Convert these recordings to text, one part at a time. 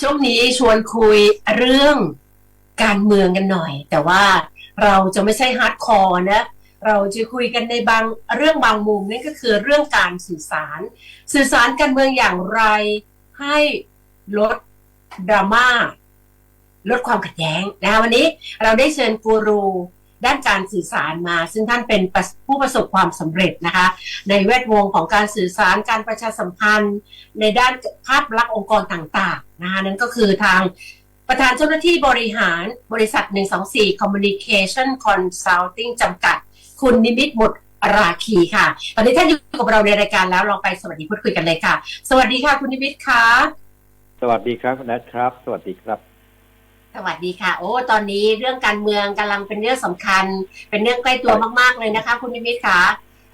ช่วงนี้ชวนคุยเรื่องการเมืองกันหน่อย แต่ว่าเราจะไม่ใช่ฮาร์ดคอร์นะ เราจะคุยกันในบางเรื่องบางมุมนั่นก็คือเรื่องการสื่อสาร สื่อสารการเมืองอย่างไร ให้ลดดราม่าลดความขัดแย้งนะคะวันนี้เราได้เชิญกูรู ด้านการสื่อสารมา ซึ่งท่านเป็นผู้ประสบความสำเร็จนะคะ ในแวดวงของการสื่อสารการประชาสัมพันธ์ ในด้านภาพลักษณ์องค์กรต่างๆนะคะนั่นก็คือทางประธานเจ้าหน้าที่บริหารบริษัท 124 Communication Consulting จำกัด คุณนิมิตบุตรราคีค่ะ ตอนนี้ท่านอยู่กับเราในรายการแล้วเราไปสวัสดีพูดคุยกันเลยค่ะ สวัสดีค่ะคุณนิมิตค่ะ สวัสดีครับคุณนัทครับ สวัสดีครับ สวัสดีค่ะ โอ้ตอนนี้เรื่องการเมืองกำลังเป็นเรื่องสำคัญ เป็นเรื่องใกล้ตัวมาก ๆเลยนะคะ คุณนิมิตค่ะ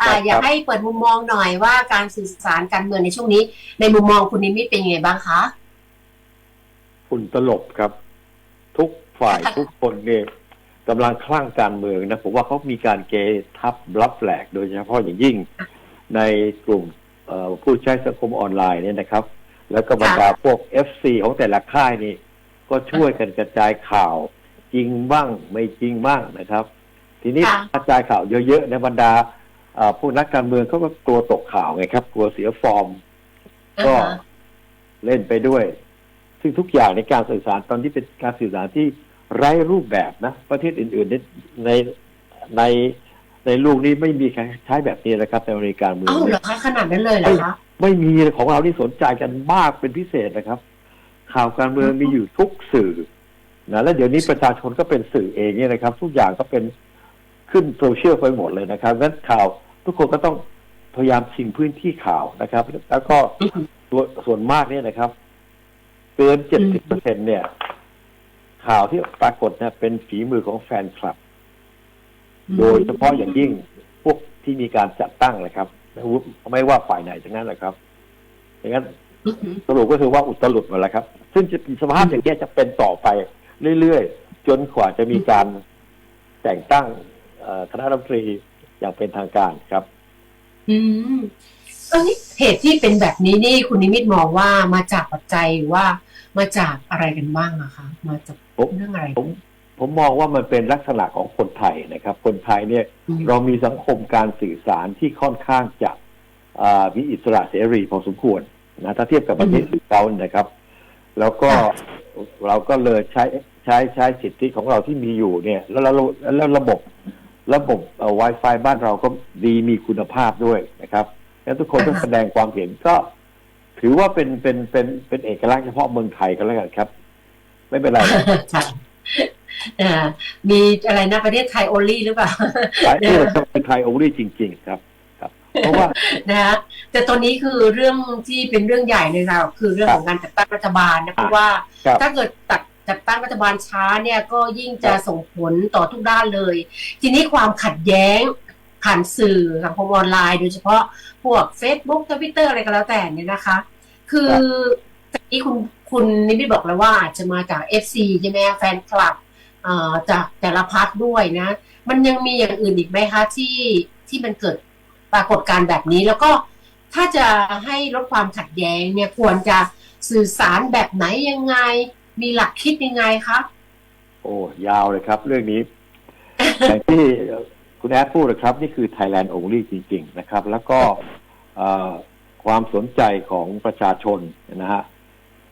อ่าครับอยากให้เปิดมุมมองหน่อยว่าการสื่อสารการเมืองในช่วงนี้ ในมุมมองคุณนิมิตเป็นยังไงบ้างคะฝุ่นตลบครับ ทุกฝ่ายทุกคนเนี่ยกำลังคลั่งการเมืองนะผมว่าเขามีการเกทับรับแหลกโดยเฉพาะอย่างยิ่งในกลุ่มเอ่อผู้ใช้สังคมออนไลน์เนี่ยนะครับ แล้วก็บรรดาพวก FC ของแต่ละค่ายนี่ ก็ช่วยกันกระจายข่าวจริงบ้างไม่จริงบ้างนะครับ ทีนี้ค่ะ กระจายข่าวเยอะๆในบรรดาเอ่อผู้นักการเมืองเขาก็กลัวตกข่าวไงครับ กลัวเสียฟอร์ม ก็อ่าฮะเล่นไปด้วย ซึ่งทุกอย่างในการสื่อสารตอนนี้เป็นการสื่อสารที่ไร้รูปแบบนะ ประเทศอื่นๆในในในในลูกนี้ไม่มีใครใช้แบบนี้นะครับ ในอเมริกาเมืองเอ้าเหรอคะขนาดนั้นเลยเหรอคะ ไม่มีของเราที่สนใจกันมากเป็นพิเศษนะครับ ข่าวการเมืองมีอยู่ทุกสื่อนะและเดี๋ยวนี้ประชาชนก็เป็นสื่อเองเนี่ยนะครับ ทุกอย่างก็เป็นขึ้นโซเชียลไปหมดเลยนะครับงั้นข่าวทุกคนก็ต้องพยายามชิงพื้นที่ข่าวนะครับ แล้วก็ส่วนส่วนมากเนี่ยนะครับ เกินเจ็ดสิบเปอร์เซ็นเนี่ย ข่าวที่ปรากฏเนี่ยเป็นฝีมือของแฟนคลับ โดยเฉพาะอย่างยิ่งพวกที่มีการจัดตั้งนะครับไม่ว่าฝ่ายไหนทั้งนั้นแหละครับอย่างนั้นอือหือ สรุปก็คือว่าอุตลุดหมดแล้วครับ ซึ่งจะสภาพอย่างนี้ยจะเป็นต่อไปเรื่อยๆ จนกว่าจะมีการแต่งตั้งเอ่อคณะรัฐมนตรีอย่างเป็นทางการครับ อืมเอ้ยเหตุที่เป็นแบบนี้นี่คุณนิมิตมองว่ามาจากปัจจัยหรือว่ามาจากอะไรกันบ้างอะคะ มาจากผมเรื่องอะไรผมผมมองว่ามันเป็นลักษณะของคนไทยนะครับ คนไทยเนี่ยอืมเรามีสังคมการสื่อสารที่ค่อนข้างจะอ่ามีอิสระเสรีพอสมควร นะถ้าเทียบกับประเทศอื่นเขานะครับ แล้วก็เราก็เลยใช้ใช้ใช้สิทธิของเราที่มีอยู่เนี่ย แล้วแล้วแล้วระบบระบบเอ่อ Wi-Fi บ้านเราก็ดีมีคุณภาพด้วยนะครับ แล้วทุกคนก็อ่าฮะแสดงความเห็นก็ ถือว่าเป็นเป็นเป็นเป็นเอกลักษณ์เฉพาะเมืองไทยก็แล้วกันครับ ไม่เป็นไรนะค่ะอ่ามีอะไรนะประเทศไทยโอลี่หรือเปล่าหลายที่เราเป็นไทยโอเวอร์จริง ๆ ครับครับ เพราะว่านะฮะแต่ตอนนี้คือเรื่องที่เป็นเรื่องใหญ่เลยค่ะคือเรื่องของการจัดตั้งรัฐบาลนะเพราะว่าครับถ้าเกิดตัดจัดตั้งรัฐบาลช้าเนี่ยก็ยิ่งจะส่งผลต่อทุกด้านเลย ทีนี้ความขัดแย้งผ่านสื่อสังคมออนไลน์ โดยเฉพาะพวก Facebook ทวิตเตอร์อะไรก็แล้วแต่เนี่ยนะคะ คือจากที่คุณคุณนิมิตบอกแล้วว่าอาจจะมาจาก FC ใช่ไหมแฟนคลับเอ่อจากแต่ละพาร์ทด้วยนะ มันยังมีอย่างอื่นอีกไหมคะที่ที่มันเกิด ปรากฏการณ์แบบนี้ แล้วก็ถ้าจะให้ลดความขัดแย้งเนี่ยควรจะสื่อสารแบบไหนยังไง มีหลักคิดยังไงคะโอ้ยาวเลยครับ เรื่องนี้อย่างที่คุณแอดพูดนะครับ นี่คือ Thailand Only จริง ๆ นะครับ แล้วก็เอ่อความสนใจของประชาชนนะฮะ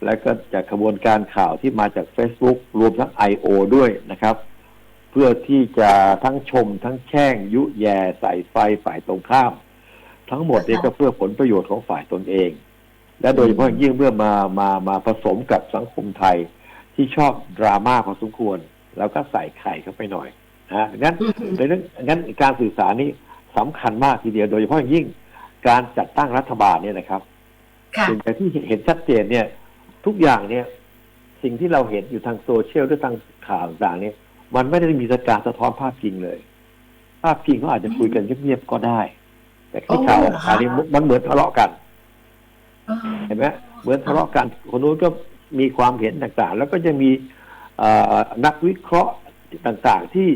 แล้วก็จากขบวนการข่าวที่มาจาก Facebook รวมทั้ง I.O. ด้วยนะครับ เพื่อที่จะทั้งชม ทั้งแช่งยุแย่ใส่ไฟฝ่ายตรงข้าม ทั้งหมดนี่ก็เพื่อผลประโยชน์ของฝ่ายตนเอง และโดยเฉพาะอย่างยิ่งเมื่อมามามาผสมกับสังคมไทยที่ชอบดราม่าพอสมควร แล้วก็ใส่ไข่เข้าไปหน่อยนะฮะงั้นอือหือดังนั้นงั้นการสื่อสารนี่สำคัญมากทีเดียวโดยเฉพาะอย่างยิ่งการจัดตั้งรัฐบาลเนี่ยนะครับค่ะสิ่งที่เห็นชัดเจนเนี่ย ทุกอย่างเนี่ย สิ่งที่เราเห็นอยู่ทางโซเชียลหรือทางข่าวต่างๆเนี่ย มันไม่ได้มีการสะท้อนภาพจริงเลย ภาพจริงเขาอาจจะคุยกันเงียบๆก็ได้ แต่ที่ข่าวออกมานี่มันเหมือนทะเลาะกันเห็นไหมเหมือนทะเลาะกัน คนนู้นก็มีความเห็นต่างๆ แล้วก็จะมีเอ่อนักวิเคราะห์ต่างๆที่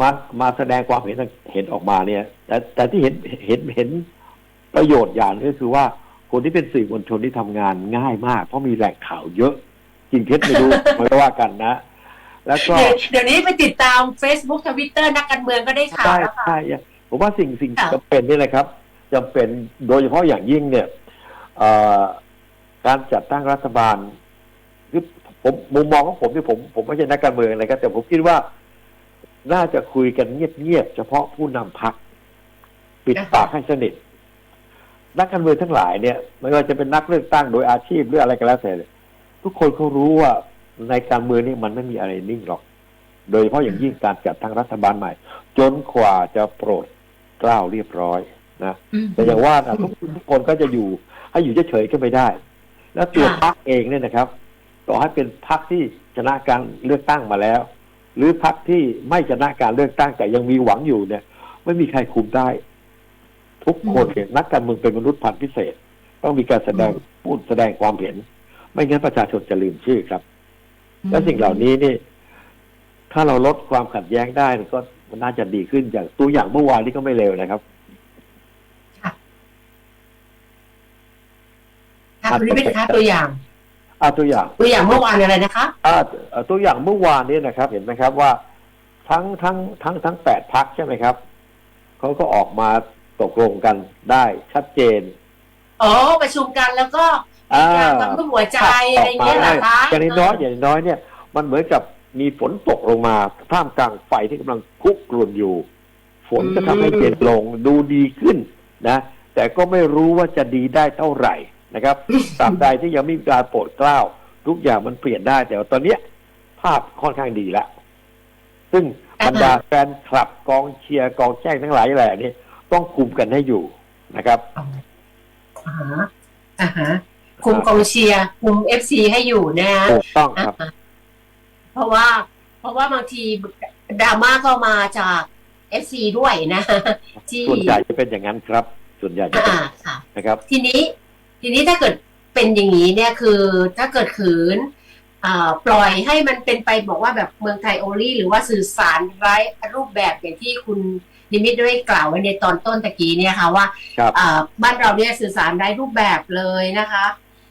มามาแสดงความเห็นเห็นออกมาเนี่ย แต่แต่ที่เห็นเห็นเห็นประโยชน์อย่างหนึงก็คือว่าคนที่เป็นสื่อมวลชนที่ทำงานง่ายมาก เพราะมีแหล่งข่าวเยอะ จริงเท็จไม่รู้ไม่ว่ากันนะ แล้วก็เดี๋ยวเดี๋ยวนี้ไปติดตาม Facebook ทวิตเตอร์นักการเมืองก็ได้ข่าวใช่แล้วค่ะ ใช่ผมว่าสิ่งสิ่งค่ะ จำเป็นนี่แหละครับจำเป็นโดยเฉพาะอย่างยิ่งเนี่ยเอ่อการจัดตั้งรัฐบาลคือผมมุมมองของผมที่ผม ผมไม่ใช่นักการเมืองนะครับแต่ผมคิดว่า น่าจะคุยกันเงียบๆเฉพาะผู้นำพักปิดปากให้สนิท นักการเมืองทั้งหลายเนี่ยไม่ว่าจะเป็นนักเลือกตั้งโดยอาชีพหรืออะไรก็แล้วแต่เนี่ยทุกคนเขารู้ว่า ในการเมืองนี่มันไม่มีอะไรนิ่งหรอก โดยเฉพาะอย่างยิ่งการจัดตั้งรัฐบาลใหม่ จนกว่าจะโปรดเกล้าเรียบร้อยนะอืมแต่อย่างว่านะทุกทุกคนก็จะอยู่ ให้อยู่เฉยๆก็ไม่ได้ แล้วตัวค่ะพรรคเองเนี่ยนะครับ ต่อให้เป็นพรรคที่ชนะการเลือกตั้งมาแล้ว หรือพรรคที่ไม่ชนะการเลือกตั้งแต่ยังมีหวังอยู่เนี่ย ไม่มีใครคุมได้ ทุกคนเนี่ยนักการเมืองเป็นมนุษย์พันธุ์พิเศษ ต้องมีการแสดงพูดแสดงความเห็น ไม่งั้นประชาชนจะลืมชื่อครับ และสิ่งเหล่านี้นี่ ถ้าเราลดความขัดแย้งได้มันก็มันน่าจะดีขึ้นอย่างตัวอย่างเมื่อวานนี้ก็ไม่เร็วนะครับค่ะคุณนิมิตคะตัวอย่างอ่าตัวอย่าง ตัวอย่างเมื่อวานอะไรนะคะอ่าเอ่อตัวอย่างเมื่อวานนี้นะครับ เห็นไหมครับว่าทั้งทั้งทั้งทั้งแปดพักใช่ไหมครับเขาก็ออกมาตกลงกันได้ชัดเจน อ๋อประชุมกันแล้วก็ มีการทำรูปหัวใจอะไรอย่างเงี้ยเหรอคะอย่างน้อยๆอย่างน้อยเนี่ย มันเหมือนกับมีฝนตกลงมาท่ามกลางไฟที่กำลังคุกกลุ่นอยู่ ฝนก็ทำให้เย็นลงดูดีขึ้นนะ แต่ก็ไม่รู้ว่าจะดีได้เท่าไหร่นะครับตราบใดที่ยังไม่มีการโปรดเกล้า ทุกอย่างมันเปลี่ยนได้แต่ว่าตอนเนี้ย ภาพค่อนข้างดีแล้วซึ่งบรรดาแฟนคลับกองเชียร์กองแจ้งทั้งหลายแหล่นี่ต้องคุมกันให้อยู่นะครับ อ่าฮะอ่าฮะ คุมกองเชียร์คุมเอฟซีให้อยู่นะฮะถูกต้องครับอ่าเพราะว่า เพราะว่าบางทีดราม่าก็มาจากเอฟซีด้วยนะที่ส่วนใหญ่จะเป็นอย่างนั้นครับ ส่วนใหญ่จะเป็นอ่าค่ะนะครับ ทีนี้ ทีนี้ถ้าเกิดเป็นอย่างนี้เนี่ยคือถ้าเกิดขืนอ่าปล่อยให้มันเป็นไปบอกว่าแบบเมืองไทยโอลี่หรือว่าสื่อสารไร้รูปแบบอย่างที่คุณนิมิตได้กล่าวไว้ในตอนต้นตะกี้เนี่ยค่ะว่าครับอ่าบ้านเราเนี่ยสื่อสารไร้รูปแบบเลยนะคะ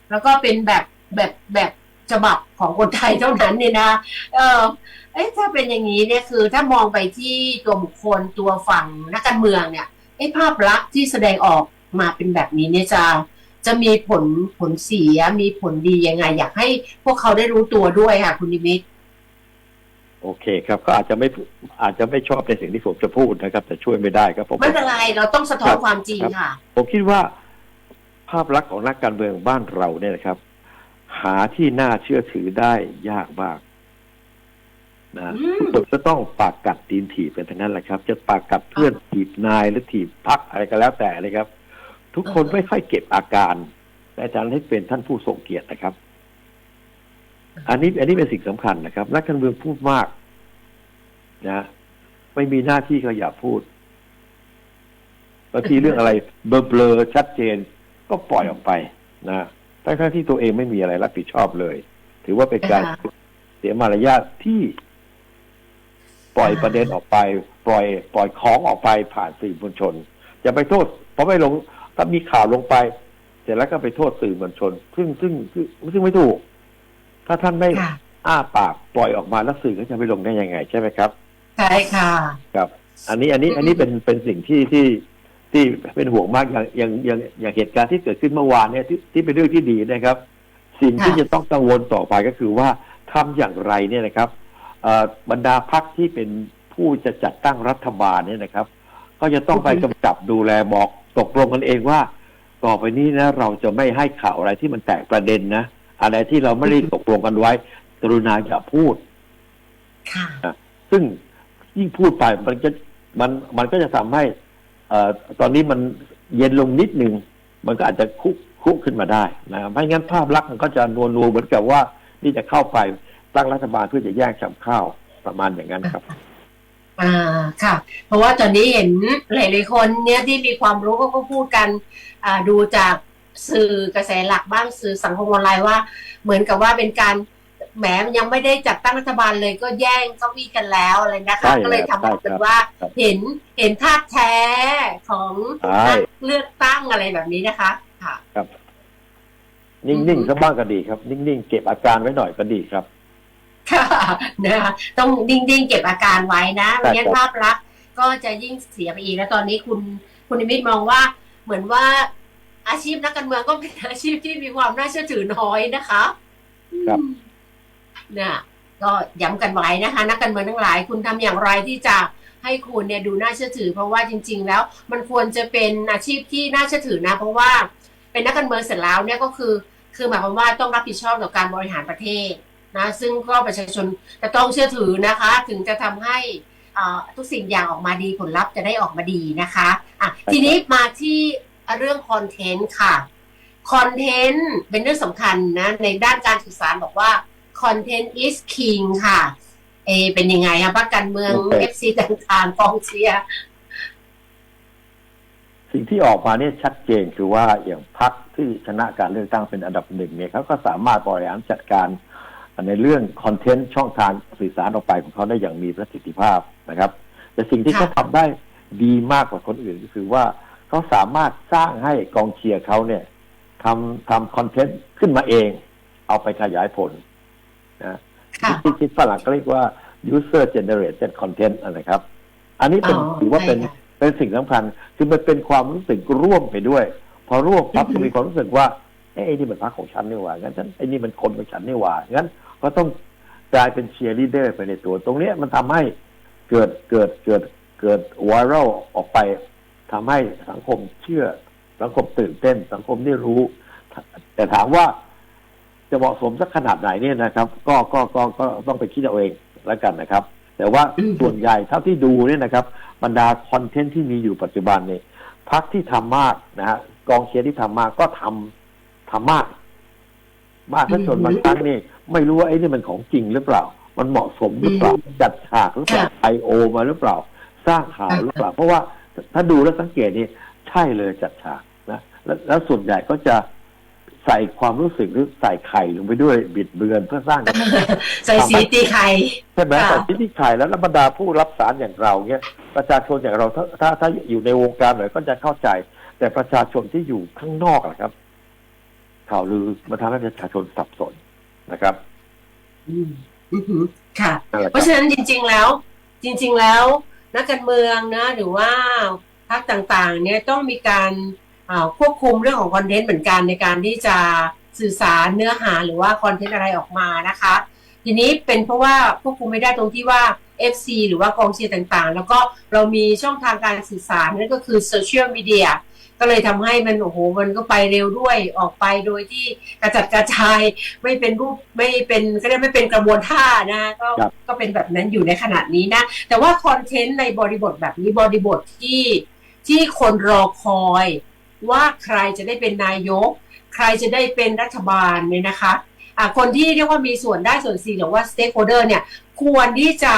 แล้วก็เป็นแบบแบบแบบฉบับของคนไทยเท่านั้นเนี่ยนะ เออเอ๊ะถ้าเป็นอย่างนี้เนี่ยคือถ้ามองไปที่ตัวบุคคลตัวฝั่งนักการเมืองเนี่ยไอ้ภาพลักษณ์ที่แสดงออกมาเป็นแบบนี้เนี่ยจะจะมีผลผลเสียมีผลดียังไง อยากให้พวกเขาได้รู้ตัวด้วยค่ะ คุณนิมิตโอเคครับก็อาจจะไม่อาจจะไม่ชอบในสิ่งที่ผมจะพูดนะครับ แต่ช่วยไม่ได้ครับผมไม่เป็นไรเราต้องสะท้อนความจริงค่ะ ผมคิดว่าภาพลักษณ์ของนักการเมืองบ้านเราเนี่ยนะครับ หาที่น่าเชื่อถือได้ยากมากนะอืมทุกคนจะต้องปากกัดตีนถีบกันทั้งนั้นแหละครับ จะปากกัดเพื่อนถีบนายหรือถีบพักอะไรก็แล้วแต่เลยครับ ทุกคนอ่าฮะไม่ค่อยเก็บอาการแต่อาจารย์ให้เป็นท่านผู้ทรงเกียรตินะครับ อันนี้ อันนี้เป็นสิ่งสำคัญนะครับ นักการเมืองพูดมาก นะไม่มีหน้าที่ก็อย่าพูดบางทีเรื่องอะไรเบลอๆชัดเจน ก็ปล่อยออกไปนะทั้งๆที่ตัวเองไม่มีอะไรรับผิดชอบเลย ถือว่าเป็นการค่ะเสียมารยาทที่ ปล่อยประเด็นออกไป ปล่อย ปล่อยของออกไปผ่านสื่อมวลชนจะไปโทษเพราะไม่ลงถ้ามีข่าวลงไป เสร็จแล้วก็ไปโทษสื่อมวลชน ซึ่งซึ่งซึ่งซึ่งไม่ถูก ถ้าท่านไม่ค่ะอ้าปากปล่อยออกมาแล้วสื่อก็จะไปลงได้ยังไง ใช่ไหมครับใช่ค่ะ ครับ อันนี้อันนี้อืมอันนี้เป็นเป็นสิ่งที่ที่ ที่เป็นห่วงมากอย่างอย่างอย่างอย่างเหตุการณ์ที่เกิดขึ้นเมื่อวานเนี่ยที่ที่เป็นเรื่องที่ดีนะครับ สิ่งที่จะต้องกังวลต่อไปก็คือว่าทำอย่างไรเนี่ยนะครับเอ่อบรรดาพรรคที่เป็นผู้จะจัดตั้งรัฐบาลเนี่ยนะครับ ก็จะต้องไปกำกับดูแลบอกตกลงกันเองว่า ต่อไปนี้นะ เราจะไม่ให้ข่าวอะไรที่มันแตกประเด็นนะอะไรที่เราไม่ได้ตกลงกันไว้ กรุณาอย่าพูดค่ะซึ่งยิ่งพูดไปมันจะมันมันก็จะทำให้เอ่อ ตอนนี้มันเย็นลงนิดหนึ่งมันก็อาจจะคุกคุกขึ้นมาได้นะไม่งั้นภาพลักษณ์มันก็จะนัวนัวเหมือนกับว่า นี่จะเข้าไปตั้งรัฐบาลเพื่อจะแย่งชำข้าวประมาณอย่างนั้นครับอ่าค่ะ เพราะว่าตอนนี้เห็นหลายๆคนเนี่ยที่มีความรู้ก็ก็พูดกันอ่าดูจากสื่อกระแสหลักบ้างสื่อสังคมออนไลน์ว่า เหมือนกับว่าเป็นการ แหมยังไม่ได้จัดตั้งรัฐบาลเลยก็แย่งเก้าอี้กันแล้วอะไรนะใช่คะแล้วก็เลยทำให้ใช่เป็นครับว่าครับเห็นเห็นท่าแท้ของใช่นักเลือกตั้งอะไรแบบนี้นะคะ ค่ะครับ นิ่งๆซะบ้างก็ดีครับ นิ่งๆเก็บอาการไว้หน่อยก็ดีครับค่ะนะคะต้องดิ้งๆเก็บอาการไว้นะใช่ไม่งั้นครับภาพลักษณ์ก็จะยิ่งเสียไปอีกแล้วตอนนี้คุณคุณนิมิตมองว่าเหมือนว่าอาชีพนักการเมืองก็เป็นอาชีพที่มีความน่าเชื่อถือน้อยนะคะ ครับอืมเนี่ยก็ย้ำกันไว้นะคะ นักการเมืองทั้งหลาย คุณทำอย่างไรที่จะให้คุณเนี่ยดูน่าเชื่อถือ เพราะว่าจริง ๆ แล้วมันควรจะเป็นอาชีพที่น่าเชื่อถือนะ เพราะว่าเป็นนักการเมืองเสร็จแล้วเนี่ยก็คือคือหมายความว่าต้องรับผิดชอบต่อการบริหารประเทศนะซึ่งก็ประชาชนจะต้องเชื่อถือนะคะ ถึงจะทำให้อ่าทุกสิ่งอย่างออกมาดีผลลัพธ์จะได้ออกมาดีนะคะอะทีนี้มาที่เรื่องคอนเทนต์ค่ะคอนเทนต์เป็นเรื่องสำคัญนะในด้านการสื่อสารบอกว่า content is king ค่ะ เอ เป็นยังไงคะพักการเมืองโอเค FC ต่างๆกองเชียร์สิ่งที่ออกมาเนี่ยชัดเจนคือว่าอย่างพรรคที่ชนะการเลือกตั้งเป็นอันดับหนึ่งเนี่ยเขาก็สามารถบริหารจัดการในเรื่องคอนเทนต์ช่องทางสื่อสารออกไปของเขาได้อย่างมีประสิทธิภาพนะครับ แต่สิ่งที่ค่ะเขาทำได้ดีมากกว่าคนอื่นก็คือว่าเขาสามารถสร้างให้กองเชียร์เขาเนี่ยทำทำคอนเทนต์ขึ้นมาเอง เอาไปขยายผล นะค่ะที่ที่ฝรั่งก็เรียกว่า user generated content นะครับ อันนี้เป็นอ๋อถือว่าเป็นใช่ค่ะเป็นสิ่งสำคัญ คือมันเป็นความรู้สึกร่วมไปด้วย พอร่วมปั๊บอือฮึก็มีความรู้สึกว่าเอ้ไอ้นี่มันพรรคของฉันนี่หว่างั้นฉันไอ้นี่มันคนของฉันนี่หว่างั้น ก็ต้องกลายเป็นเชียร์ลีดเดอร์ไปในตัว ตรงเนี้ยมันทำให้เกิดเกิดเกิดเกิดไวรัลออกไปทำให้สังคมเชื่อ สังคมตื่นเต้น สังคมได้รู้ แต่ถามว่า จะเหมาะสมสักขนาดไหนเนี่ยนะครับ ก็ก็ก็ก็ต้องไปคิดเอาเองแล้วกันนะครับ แต่ว่าอืมส่วนใหญ่เท่าที่ดูเนี่ยนะครับบรรดาคอนเทนต์ที่มีอยู่ปัจจุบันเนี่ยพักที่ทำมากนะฮะกองเชียร์ที่ทำมากก็ทำทำมาก มากถ้าจนบางครั้งนี่ไม่รู้ว่าไอ้นี่มันของจริงหรือเปล่า มันเหมาะสมหรือเปล่าจัดฉากหรือเปล่าค่ะไอโอมาหรือเปล่า สร้างข่าวหรือเปล่า เพราะว่าถ้าดูแล้วสังเกตนี่ใช่เลยจัดฉากนะแล้วแล้วส่วนใหญ่ก็จะ ใส่ความรู้สึกหรือใส่ไข่ลงไปด้วยบิดเบือนเพื่อสร้างใส่สีตีไข่ใช่ไหมค่ะแต่ที่ที่ขายแล้วแล้วบรรดาผู้รับสารอย่างเราเนี่ยประชาชนอย่างเราถ้าถ้าถ้าอยู่ในวงการหน่อยก็จะเข้าใจ แต่ประชาชนที่อยู่ข้างนอกอะครับ ข่าวลือมันทำให้ประชาชนสับสนนะครับอืมอือหือค่ะนั่นแหละเพครัราะบฉะนั้นจริง ๆแล้ว จริง ๆ แล้ว นักการเมืองนะ หรือว่าพรรคต่าง ๆ เนี่ยต้องมีการอ่า ควบคุมเรื่องของคอนเทนต์เหมือนกันในการที่จะสื่อสารเนื้อหาหรือว่าคอนเทนต์อะไรออกมานะคะ ทีนี้เป็นเพราะว่าควบคุมไม่ได้ตรงที่ว่า FC หรือว่ากองเชียร์ต่างๆ แล้วก็เรามีช่องทางการสื่อสารนั่นก็คือโซเชียลมีเดียก็เลยทำให้มันโอ้โหมันก็ไปเร็วด้วยออกไปโดยที่กระจัดกระจายไม่เป็นรูปไม่เป็นก็เรียกไม่เป็นกระบวนท่านะก็ครับก็เป็นแบบนั้นอยู่ในขณะนี้นะ แต่ว่าคอนเทนต์ในบริบทแบบนี้บริบทที่ที่คนรอคอย ว่าใครจะได้เป็นนายก ใครจะได้เป็นรัฐบาลเนี่ยนะคะอะคนที่เรียกว่ามีส่วนได้ส่วนเสียหรือว่า stakeholder เนี่ย ควรที่จะ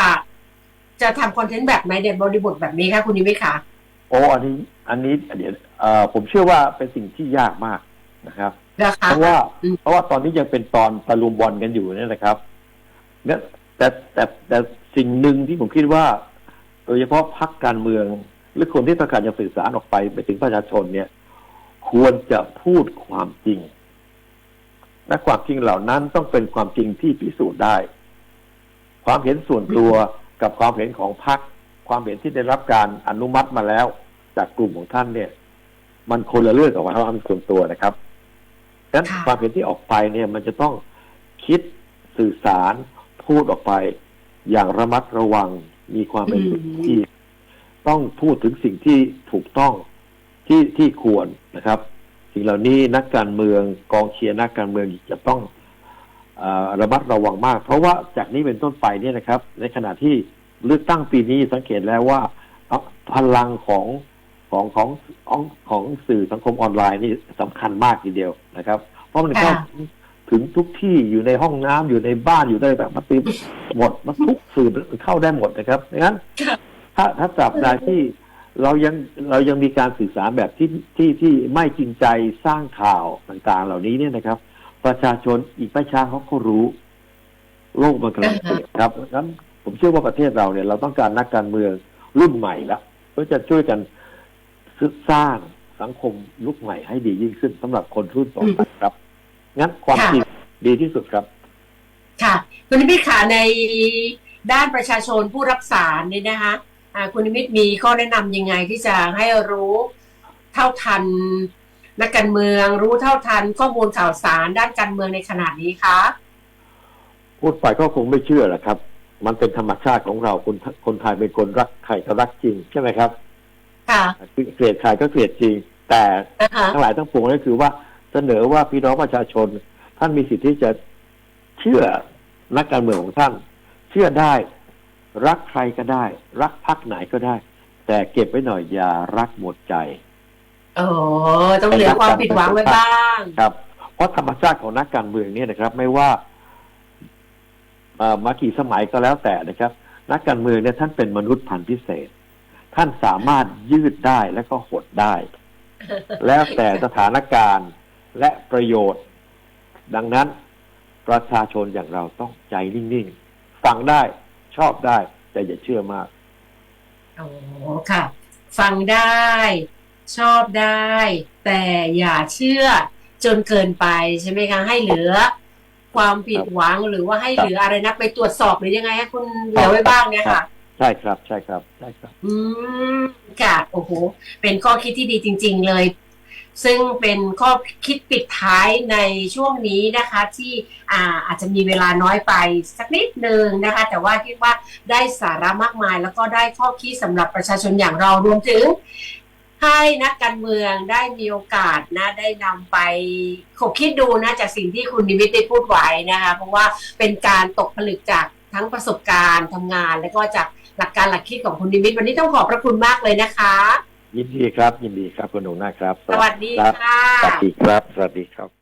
จะทำคอนเทนต์แบบไหนในบริบทแบบนี้คะคุณนิมิตคะโอ้อันนี้อันนี้เดี๋ยวเอ่อผมเชื่อว่าเป็นสิ่งที่ยากมากนะครับนะคะเพราะว่าอืมเพราะว่าตอนนี้ยังเป็นตอนตะลุมบอลกันอยู่เนี่ยนะครับเนี่ยแต่แต่แต่สิ่งหนึ่งที่ผมคิดว่า โดยเฉพาะพรรคการเมือง หรือคนที่ต้องการจะสื่อสารออกไปไปถึงประชาชนเนี่ย ควรจะพูดความจริง และความจริงเหล่านั้นต้องเป็นความจริงที่พิสูจน์ได้ ความเห็นส่วนตัวกับความเห็นของพรรคความเห็นที่ได้รับการอนุมัติมาแล้ว จากกลุ่มของท่านเนี่ย มันคนละเรื่องกับความเห็นส่วนตัวนะครับดังนั้นค่ะความเห็นที่ออกไปเนี่ย มันจะต้องคิดสื่อสารพูดออกไป อย่างระมัดระวังมีความเป็นอืมที่ต้องพูดถึงสิ่งที่ถูกต้อง ที่ที่ควรนะครับสิ่งเหล่านี้นักการเมืองกองเชียร์นักการเมืองจะต้องเออระมัดระวังมาก เพราะว่าจากนี้เป็นต้นไปเนี่ยนะครับ ในขณะที่เลือกตั้งปีนี้สังเกตแล้วว่าเอ่อพลังของของของของของสื่อสังคมออนไลน์นี่สำคัญมากทีเดียวนะครับ เพราะมันเข้าค่ะถึงทุกที่อยู่ในห้องน้ำอยู่ในบ้านอยู่ได้แบบมาตีหมดมาทุกสื่อเข้าได้หมดนะครับดังนั้นค่ะถ้าถ้าตราบใดที่ เรายังเรายังมีการสื่อสารแบบที่ที่ที่ไม่จริงใจสร้างข่าวต่างๆ เหล่านี้เนี่ยนะครับ ประชาชนอีกประชาเขาก็รู้ โลกมันกำลังเปลี่ยนครับงั้นผมเชื่อว่าประเทศเราเนี่ย เราต้องการนักการเมืองรุ่นใหม่ละเพื่อจะช่วยกันสร้างสังคมยุคใหม่ให้ดียิ่งขึ้นสำหรับคนรุ่นต่อไปครับ งั้นความค่ะจริงดีที่สุดครับ ค่ะคุณนิมิตค่ะในด้านประชาชนผู้รับสารเนี่ยนะคะอ่า คุณนิมิตมีข้อแนะนำยังไงที่จะให้รู้เท่าทันนักการเมือง รู้เท่าทันข้อมูลข่าวสารด้านการเมืองในขณะนี้คะพูดไปก็คงไม่เชื่อแหละครับ มันเป็นธรรมชาติของเราคนคนไทยเป็นคนรักใครก็รักจริงใช่ไหมครับค่ะเกลียดใครก็เกลียดจริง แต่นะคะทั้งหลายทั้งปวงก็คือว่าเสนอว่าพี่น้องประชาชน ท่านมีสิทธิ์ที่จะเชื่อนักการเมืองของท่าน เชื่อได้ รักใครก็ได้ รักพรรคไหนก็ได้ แต่เก็บไว้หน่อยอย่ารักหมดใจโอ้ต้องเหลือความผิดหวังไว้บ้าง ครับ เพราะธรรมชาติของนักการเมืองเนี่ยนะครับ ไม่ว่าเอ่อมากี่สมัยก็แล้วแต่นะครับ นักการเมืองเนี่ยท่านเป็นมนุษย์พันธุ์พิเศษ ท่านสามารถยืดได้และก็หดได้ แล้วแต่สถานการณ์และประโยชน์ ดังนั้นประชาชนอย่างเราต้องใจนิ่ง ๆ ฟังได้ ชอบได้ แต่อย่าเชื่อมาก โอ้ค่ะ ฟังได้ ชอบได้ แต่อย่าเชื่อจนเกินไปใช่ไหมคะให้เหลือ ความผิดหวังหรือว่าให้เหลืออะไรนะไปตรวจสอบหรือยังไงให้คุณเหลือไว้บ้างเนี่ยค่ะใช่ครับ ใช่ครับ ใช่ครับ อืมค่ะ โอ้โห เป็นข้อคิดที่ดีจริง ๆ เลย ซึ่งเป็นข้อคิดปิดท้ายในช่วงนี้นะคะที่อาอาจจะมีเวลาน้อยไปสักนิดนึงนะคะ แต่ว่าคิดว่าได้สาระมากมาย แล้วก็ได้ข้อคิดสำหรับประชาชนอย่างเรารวมถึงให้นักการเมืองได้มีโอกาสนะได้นำไปขบคิดดูนะจากสิ่งที่คุณนิมิตได้พูดไว้นะคะ เพราะว่าเป็นการตกผลึกจากทั้งประสบการณ์ทำงาน แล้วก็จากหลักการหลักคิดของคุณนิมิตวันนี้ต้องขอบพระคุณมากเลยนะคะ ยินดีครับ ยินดีครับคุณหนูนาครับ สวัสดีรับค่ะ สวัสดีครับ สวัสดีครับ